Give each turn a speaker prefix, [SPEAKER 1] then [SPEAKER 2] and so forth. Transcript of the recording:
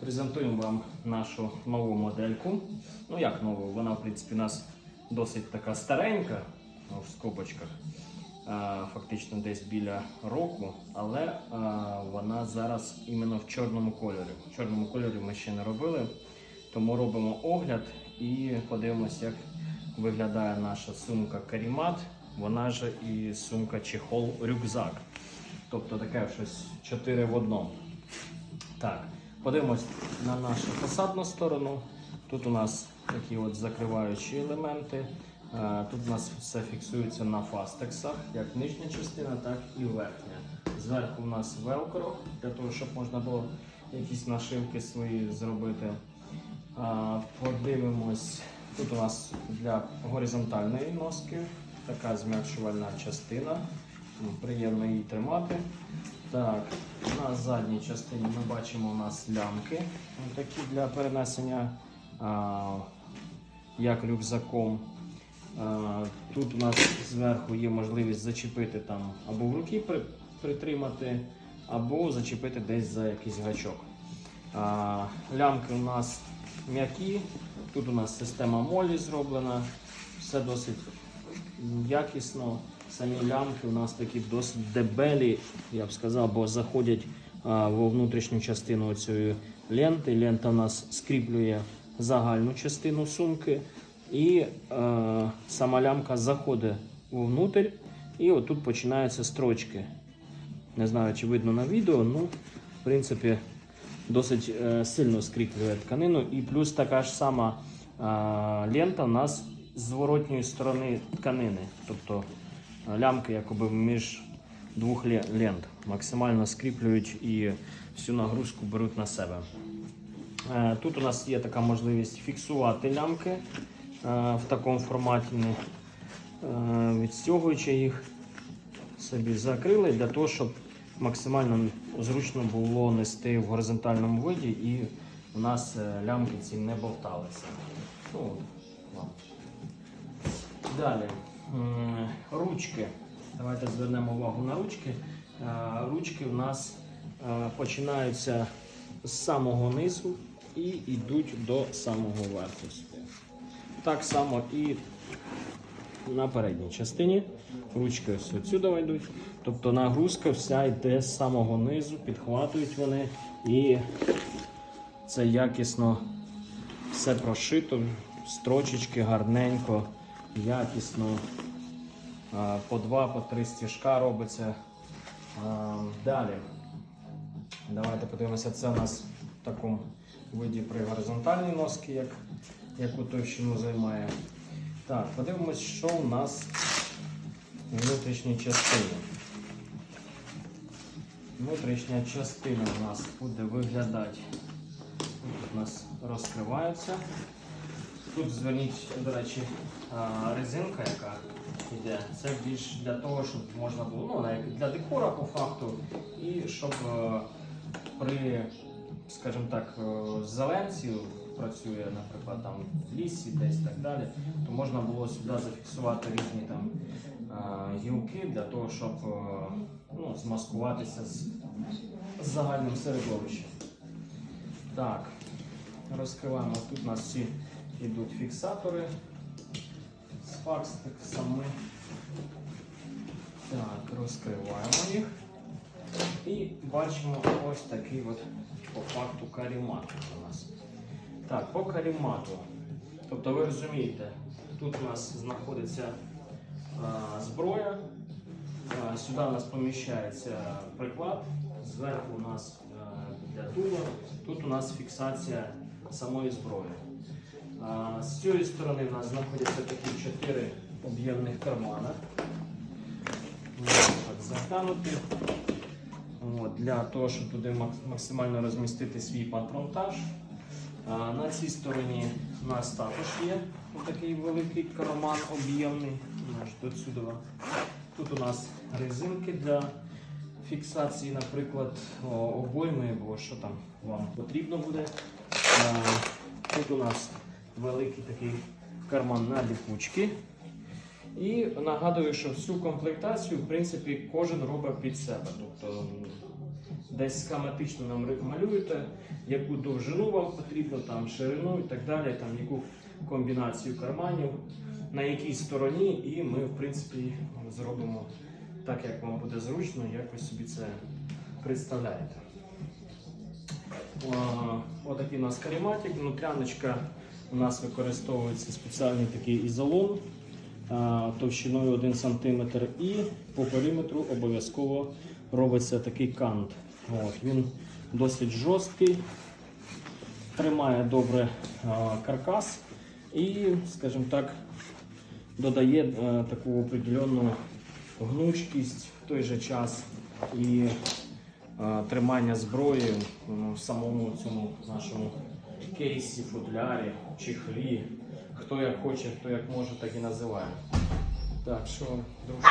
[SPEAKER 1] презентуємо вам нашу нову модельку. Ну як нову? Вона, в принципі, у нас досить така старенька, ну, в скобочках, фактично десь біля року, але вона зараз іменно в чорному кольорі. В чорному кольорі ми ще не робили, тому робимо огляд і подивимось, як виглядає наша сумка Карімат. Вона ж і сумка чехол рюкзак. Тобто таке щось 4 в одному. Так, подивимось на нашу фасадну сторону. Тут у нас такі от закриваючі елементи. Е, Тут у нас все фіксується на фастексах, як нижня частина, так і верхня. Зверху у нас велкро, для того, щоб можна було якісь нашивки свої зробити. Подивимось, тут у нас для горизонтальної носки така зм'якшувальна частина. Приємно її тримати. Так, на задній частині ми бачимо у нас лямки, такі для перенесення а, як рюкзаком. А, тут у нас зверху є можливість зачепити там або в руки при, притримати, або зачепити десь за якийсь гачок. А, лямки у нас м'які, тут у нас система молі зроблена, все досить якісно. Самі лямки у нас такі досить дебелі, я б сказав, бо заходять а, во внутрішню частину цієї ленти. Лента у нас скріплює загальну частину сумки, і е, сама лямка заходить вовнутрь, і отут починаються строчки. Не знаю, чи видно на відео, ну, в принципі, досить е, сильно скріплює тканину. І плюс така ж сама е, лента у нас з зворотньої сторони тканини. Тобто лямки якоби між двох ле- лент максимально скріплюють і всю нагрузку беруть на себе. Е, Тут у нас є така можливість фіксувати лямки е, в такому форматі, е, відстягуючи їх собі закрили для того, щоб максимально зручно було нести в горизонтальному виді і у нас лямки ці не бовталися. Ну. Далі. М, Ручки. Давайте звернемо увагу на ручки. Е, Ручки у нас е, починаються з самого низу і йдуть до самого верху. Так само і на передній частині. Ручки ось отсюди йдуть. Тобто нагрузка вся йде з самого низу, підхватують вони і це якісно все прошито, строчечки гарненько, якісно. По два, по три стіжка робиться. Далі. Давайте подивимося, це у нас в такому виді при горизонтальній носки, як, яку товщину займає. Так, подивимось, що у нас в внутрішній частині. Внутрішня частина у нас буде виглядати. Тут у нас розкривається. Тут зверніть, до речі, резинка, яка йде, це більш для того, щоб можна було, ну, для декора по факту, і щоб е, при, скажімо так, е, зеленці працює, наприклад, там в лісі, десь так далі, то можна було сюди зафіксувати різні там е, гілки для того, щоб ну, змаскуватися з, загальним середовищем. Так, розкриваємо. Тут у нас всі йдуть фіксатори з факсами. Так, розкриваємо їх. І бачимо ось такий от по факту карімат у нас. Так, по карімату. Тобто ви розумієте, тут у нас знаходиться а, зброя, а, сюди у нас поміщається приклад, зверху у нас а, для дула, тут у нас фіксація самої зброї. А, з цієї сторони у нас знаходяться такі чотири об'ємних кармана. Затягнути. Для того, щоб туди максимально розмістити свій патронтаж. На цій стороні у нас також є такий великий карман об'ємний. Тут у нас резинки для фіксації, наприклад, обойми або що там вам потрібно буде. Тут у нас великий такий карман на ліпучки. І нагадую, що всю комплектацію, в принципі, кожен робить під себе. Тобто десь схематично нам малюєте, яку довжину вам потрібно, там ширину і так далі, там яку комбінацію карманів, на якій стороні, і ми, в принципі, зробимо так, як вам буде зручно, як ви собі це представляєте. Отакий у нас карематик, внутряночка у нас використовується спеціальний такий ізолон товщиною 1 см і по периметру обов'язково робиться такий кант. От, він досить жорсткий, тримає добре каркас і, скажімо так, додає е, таку определенну гнучкість в той же час і е, тримання зброї ну, в самому цьому нашому кейсі, футлярі, чехлі. Хто як хоче, хто як може, так і називає. Так що, друзі,